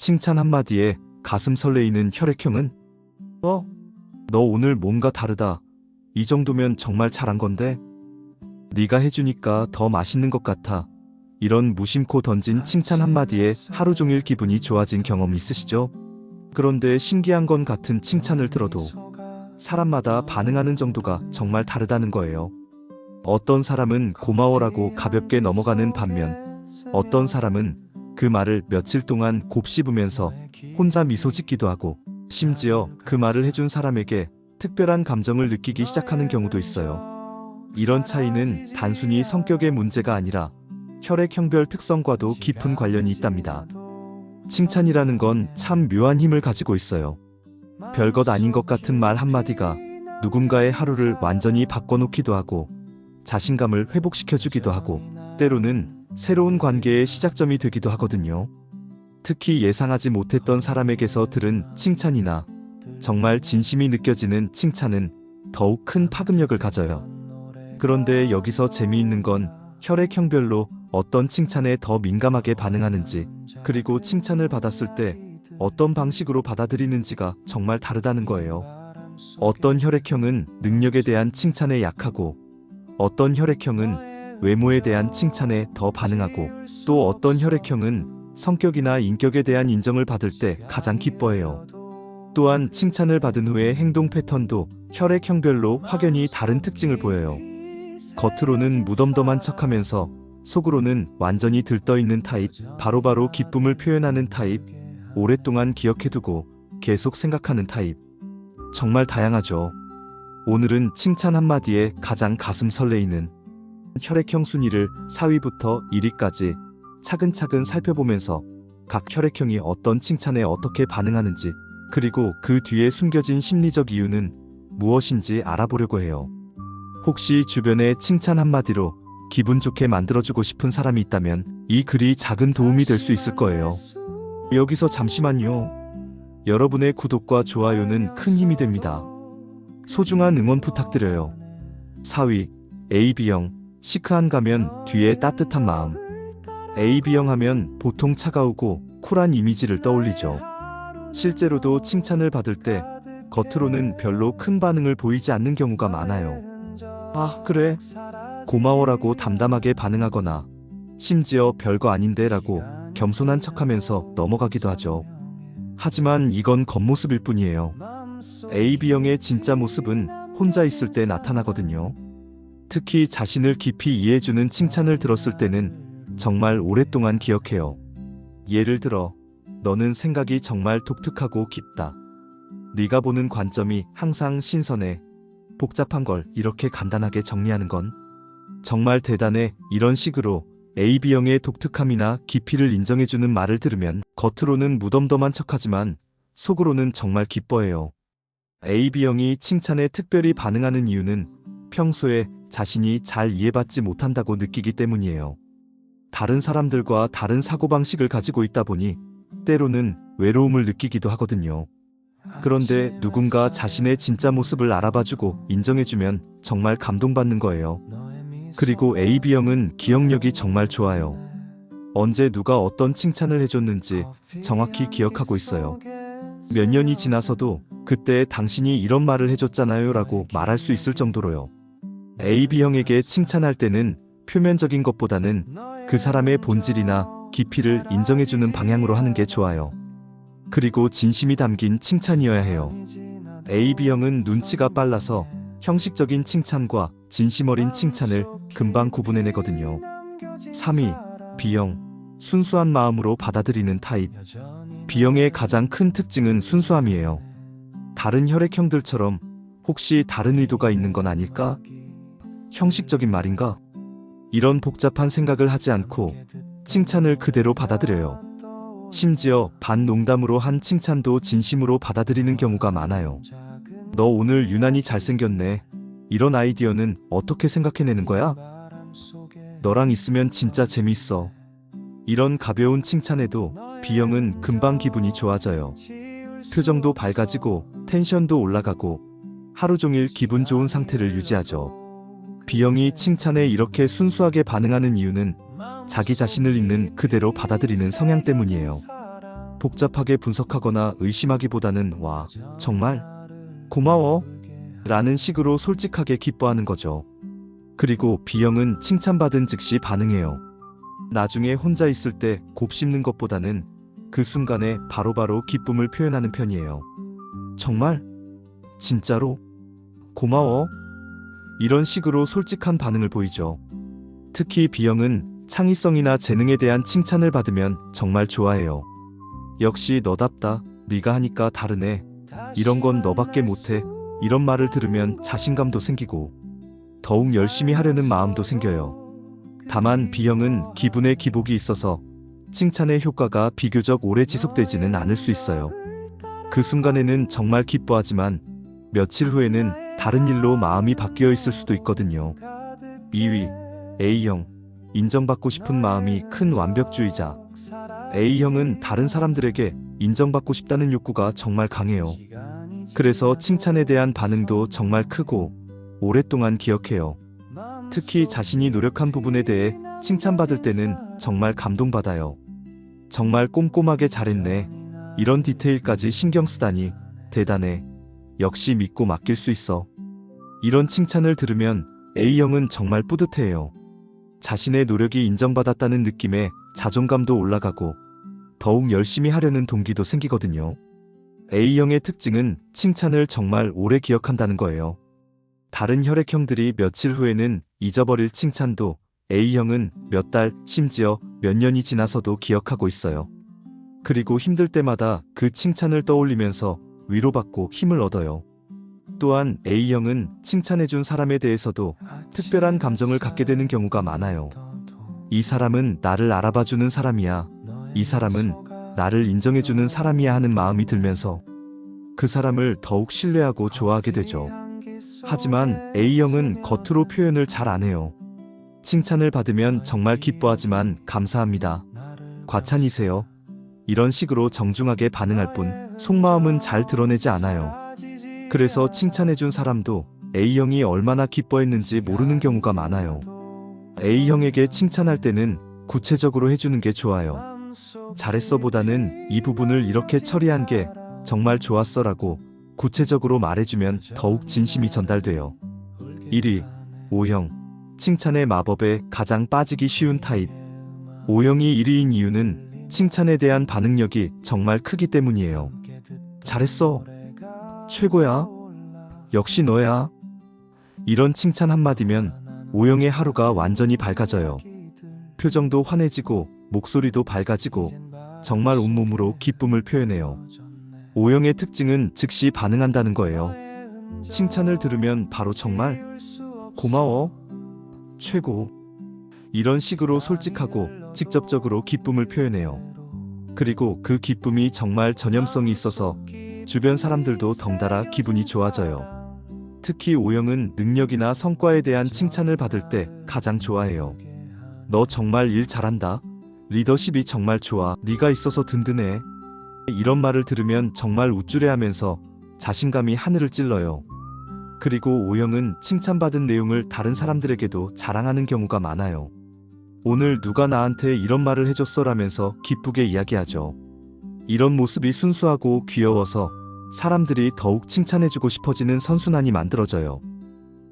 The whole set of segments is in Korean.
칭찬 한마디에 가슴 설레이는 혈액형은? 어? 너 오늘 뭔가 다르다. 이 정도면 정말 잘한 건데? 네가 해주니까 더 맛있는 것 같아. 이런 무심코 던진 칭찬 한마디에 하루 종일 기분이 좋아진 경험 있으시죠? 그런데 신기한 건 같은 칭찬을 들어도 사람마다 반응하는 정도가 정말 다르다는 거예요. 어떤 사람은 고마워라고 가볍게 넘어가는 반면 어떤 사람은 그 말을 며칠 동안 곱씹으면서 혼자 미소 짓기도 하고 심지어 그 말을 해준 사람에게 특별한 감정을 느끼기 시작하는 경우도 있어요. 이런 차이는 단순히 성격의 문제가 아니라 혈액형별 특성과도 깊은 관련이 있답니다. 칭찬이라는 건 참 묘한 힘을 가지고 있어요. 별것 아닌 것 같은 말 한마디가 누군가의 하루를 완전히 바꿔놓기도 하고 자신감을 회복시켜주기도 하고 때로는 새로운 관계의 시작점이 되기도 하거든요. 특히 예상하지 못했던 사람에게서 들은 칭찬이나 정말 진심이 느껴지는 칭찬은 더욱 큰 파급력을 가져요. 그런데 여기서 재미있는 건 혈액형별로 어떤 칭찬에 더 민감하게 반응하는지, 그리고 칭찬을 받았을 때 어떤 방식으로 받아들이는지가 정말 다르다는 거예요. 어떤 혈액형은 능력에 대한 칭찬에 약하고, 어떤 혈액형은 외모에 대한 칭찬에 더 반응하고, 또 어떤 혈액형은 성격이나 인격에 대한 인정을 받을 때 가장 기뻐해요. 또한 칭찬을 받은 후의 행동 패턴도 혈액형별로 확연히 다른 특징을 보여요. 겉으로는 무덤덤한 척하면서 속으로는 완전히 들떠있는 타입, 바로바로 기쁨을 표현하는 타입, 오랫동안 기억해두고 계속 생각하는 타입. 정말 다양하죠. 오늘은 칭찬 한마디에 가장 가슴 설레이는 혈액형 순위를 4위부터 1위까지 차근차근 살펴보면서 각 혈액형이 어떤 칭찬에 어떻게 반응하는지 그리고 그 뒤에 숨겨진 심리적 이유는 무엇인지 알아보려고 해요. 혹시 주변에 칭찬 한마디로 기분 좋게 만들어주고 싶은 사람이 있다면 이 글이 작은 도움이 될 수 있을 거예요. 여기서 잠시만요. 여러분의 구독과 좋아요는 큰 힘이 됩니다. 소중한 응원 부탁드려요. 4위 AB형 시크한 가면 뒤에 따뜻한 마음 AB형 하면 보통 차가우고 쿨한 이미지를 떠올리죠. 실제로도 칭찬을 받을 때 겉으로는 별로 큰 반응을 보이지 않는 경우가 많아요. 아, 그래. 고마워라고 담담하게 반응하거나 심지어 별거 아닌데 라고 겸손한 척 하면서 넘어가기도 하죠. 하지만 이건 겉모습일 뿐이에요. AB형의 진짜 모습은 혼자 있을 때 나타나거든요. 특히 자신을 깊이 이해해주는 칭찬을 들었을 때는 정말 오랫동안 기억해요. 예를 들어, 너는 생각이 정말 독특하고 깊다. 네가 보는 관점이 항상 신선해. 복잡한 걸 이렇게 간단하게 정리하는 건 정말 대단해. 이런 식으로 AB형의 독특함이나 깊이를 인정해주는 말을 들으면 겉으로는 무덤덤한 척하지만 속으로는 정말 기뻐해요. AB형이 칭찬에 특별히 반응하는 이유는 평소에 자신이 잘 이해받지 못한다고 느끼기 때문이에요. 다른 사람들과 다른 사고방식을 가지고 있다 보니 때로는 외로움을 느끼기도 하거든요. 그런데 누군가 자신의 진짜 모습을 알아봐주고 인정해주면 정말 감동받는 거예요. 그리고 AB형은 기억력이 정말 좋아요. 언제 누가 어떤 칭찬을 해줬는지 정확히 기억하고 있어요. 몇 년이 지나서도 그때 당신이 이런 말을 해줬잖아요 라고 말할 수 있을 정도로요. AB형에게 칭찬할 때는 표면적인 것보다는 그 사람의 본질이나 깊이를 인정해주는 방향으로 하는 게 좋아요. 그리고 진심이 담긴 칭찬이어야 해요. AB형은 눈치가 빨라서 형식적인 칭찬과 진심 어린 칭찬을 금방 구분해내거든요. 3위, B형. 순수한 마음으로 받아들이는 타입. B형의 가장 큰 특징은 순수함이에요. 다른 혈액형들처럼 혹시 다른 의도가 있는 건 아닐까? 형식적인 말인가? 이런 복잡한 생각을 하지 않고 칭찬을 그대로 받아들여요. 심지어 반 농담으로 한 칭찬도 진심으로 받아들이는 경우가 많아요. 너 오늘 유난히 잘생겼네. 이런 아이디어는 어떻게 생각해내는 거야? 너랑 있으면 진짜 재밌어. 이런 가벼운 칭찬에도 B형은 금방 기분이 좋아져요. 표정도 밝아지고 텐션도 올라가고 하루 종일 기분 좋은 상태를 유지하죠. B형이 칭찬에 이렇게 순수하게 반응하는 이유는 자기 자신을 있는 그대로 받아들이는 성향 때문이에요. 복잡하게 분석하거나 의심하기보다는 와, 정말 고마워. 라는 식으로 솔직하게 기뻐하는 거죠. 그리고 B형은 칭찬받은 즉시 반응해요. 나중에 혼자 있을 때 곱씹는 것보다는 그 순간에 바로바로 기쁨을 표현하는 편이에요. 정말? 진짜로? 고마워? 이런 식으로 솔직한 반응을 보이죠. 특히 B형은 창의성이나 재능에 대한 칭찬을 받으면 정말 좋아해요. 역시 너답다. 네가 하니까 다르네. 이런 건 너밖에 못해. 이런 말을 들으면 자신감도 생기고 더욱 열심히 하려는 마음도 생겨요. 다만 B형은 기분에 기복이 있어서 칭찬의 효과가 비교적 오래 지속되지는 않을 수 있어요. 그 순간에는 정말 기뻐하지만 며칠 후에는 다른 일로 마음이 바뀌어 있을 수도 있거든요. 2위 A형 인정받고 싶은 마음이 큰 완벽주의자 A형은 다른 사람들에게 인정받고 싶다는 욕구가 정말 강해요. 그래서 칭찬에 대한 반응도 정말 크고 오랫동안 기억해요. 특히 자신이 노력한 부분에 대해 칭찬받을 때는 정말 감동받아요. 정말 꼼꼼하게 잘했네. 이런 디테일까지 신경 쓰다니 대단해. 역시 믿고 맡길 수 있어. 이런 칭찬을 들으면 A형은 정말 뿌듯해요. 자신의 노력이 인정받았다는 느낌에 자존감도 올라가고 더욱 열심히 하려는 동기도 생기거든요. A형의 특징은 칭찬을 정말 오래 기억한다는 거예요. 다른 혈액형들이 며칠 후에는 잊어버릴 칭찬도 A형은 몇 달, 심지어 몇 년이 지나서도 기억하고 있어요. 그리고 힘들 때마다 그 칭찬을 떠올리면서 위로받고 힘을 얻어요. 또한 A형은 칭찬해준 사람에 대해서도 특별한 감정을 갖게 되는 경우가 많아요. 이 사람은 나를 알아봐주는 사람이야. 이 사람은 나를 인정해주는 사람이야 하는 마음이 들면서 그 사람을 더욱 신뢰하고 좋아하게 되죠. 하지만 A형은 겉으로 표현을 잘 안 해요. 칭찬을 받으면 정말 기뻐하지만 감사합니다. 과찬이세요. 이런 식으로 정중하게 반응할 뿐 속마음은 잘 드러내지 않아요. 그래서 칭찬해준 사람도 A형이 얼마나 기뻐했는지 모르는 경우가 많아요. A형에게 칭찬할 때는 구체적으로 해주는 게 좋아요. 잘했어 보다는 이 부분을 이렇게 처리한 게 정말 좋았어 라고 구체적으로 말해주면 더욱 진심이 전달돼요. 1위, O형. 칭찬의 마법에 가장 빠지기 쉬운 타입. O형이 1위인 이유는 칭찬에 대한 반응력이 정말 크기 때문이에요. 잘했어. 최고야. 역시 너야. 이런 칭찬 한마디면 O형의 하루가 완전히 밝아져요. 표정도 환해지고 목소리도 밝아지고 정말 온몸으로 기쁨을 표현해요. O형의 특징은 즉시 반응한다는 거예요. 칭찬을 들으면 바로 정말 고마워. 최고. 이런 식으로 솔직하고 직접적으로 기쁨을 표현해요. 그리고 그 기쁨이 정말 전염성이 있어서 주변 사람들도 덩달아 기분이 좋아져요. 특히 O형은 능력이나 성과에 대한 칭찬을 받을 때 가장 좋아해요. 너 정말 일 잘한다. 리더십이 정말 좋아. 네가 있어서 든든해. 이런 말을 들으면 정말 우쭐해하면서 자신감이 하늘을 찔러요. 그리고 O형은 칭찬받은 내용을 다른 사람들에게도 자랑하는 경우가 많아요. 오늘 누가 나한테 이런 말을 해줬어 라면서 기쁘게 이야기하죠. 이런 모습이 순수하고 귀여워서 사람들이 더욱 칭찬해주고 싶어지는 선순환이 만들어져요.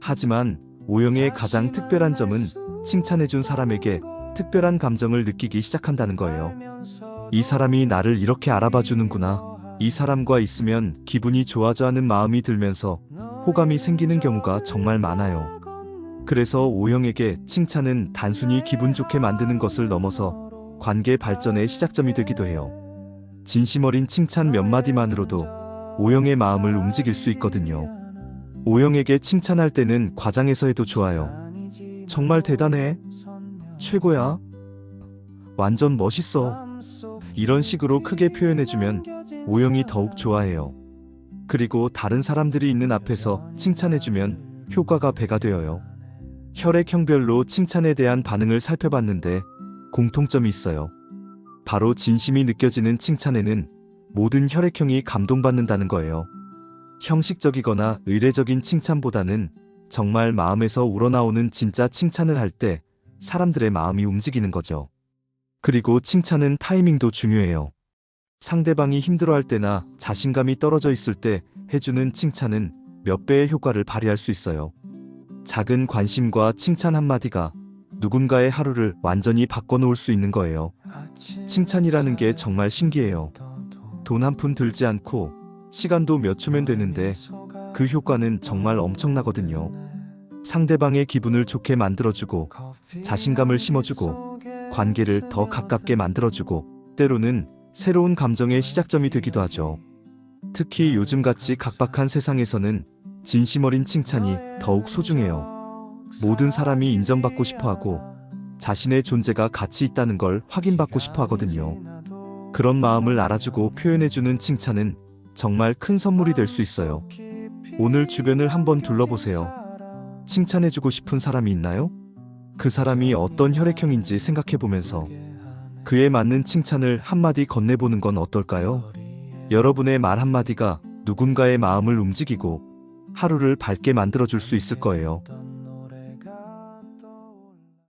하지만 O형의 가장 특별한 점은 칭찬해준 사람에게 특별한 감정을 느끼기 시작한다는 거예요. 이 사람이 나를 이렇게 알아봐 주는구나. 이 사람과 있으면 기분이 좋아져 하는 마음이 들면서 호감이 생기는 경우가 정말 많아요. 그래서 O형에게 칭찬은 단순히 기분 좋게 만드는 것을 넘어서 관계 발전의 시작점이 되기도 해요. 진심 어린 칭찬 몇 마디만으로도 O형의 마음을 움직일 수 있거든요. O형에게 칭찬할 때는 과장해서 해도 좋아요. 정말 대단해. 최고야. 완전 멋있어. 이런 식으로 크게 표현해주면 O형이 더욱 좋아해요. 그리고 다른 사람들이 있는 앞에서 칭찬해주면 효과가 배가 되어요. 혈액형별로 칭찬에 대한 반응을 살펴봤는데 공통점이 있어요. 바로 진심이 느껴지는 칭찬에는 모든 혈액형이 감동받는다는 거예요. 형식적이거나 의례적인 칭찬보다는 정말 마음에서 우러나오는 진짜 칭찬을 할 때 사람들의 마음이 움직이는 거죠. 그리고 칭찬은 타이밍도 중요해요. 상대방이 힘들어할 때나 자신감이 떨어져 있을 때 해주는 칭찬은 몇 배의 효과를 발휘할 수 있어요. 작은 관심과 칭찬 한마디가 누군가의 하루를 완전히 바꿔놓을 수 있는 거예요. 칭찬이라는 게 정말 신기해요. 돈 한 푼 들지 않고 시간도 몇 초면 되는데 그 효과는 정말 엄청나거든요. 상대방의 기분을 좋게 만들어주고 자신감을 심어주고 관계를 더 가깝게 만들어주고 때로는 새로운 감정의 시작점이 되기도 하죠. 특히 요즘같이 각박한 세상에서는 진심 어린 칭찬이 더욱 소중해요. 모든 사람이 인정받고 싶어 하고 자신의 존재가 가치 있다는 걸 확인받고 싶어 하거든요. 그런 마음을 알아주고 표현해주는 칭찬은 정말 큰 선물이 될 수 있어요. 오늘 주변을 한번 둘러보세요. 칭찬해주고 싶은 사람이 있나요? 그 사람이 어떤 혈액형인지 생각해보면서 그에 맞는 칭찬을 한마디 건네보는 건 어떨까요? 여러분의 말 한마디가 누군가의 마음을 움직이고 하루를 밝게 만들어줄 수 있을 거예요.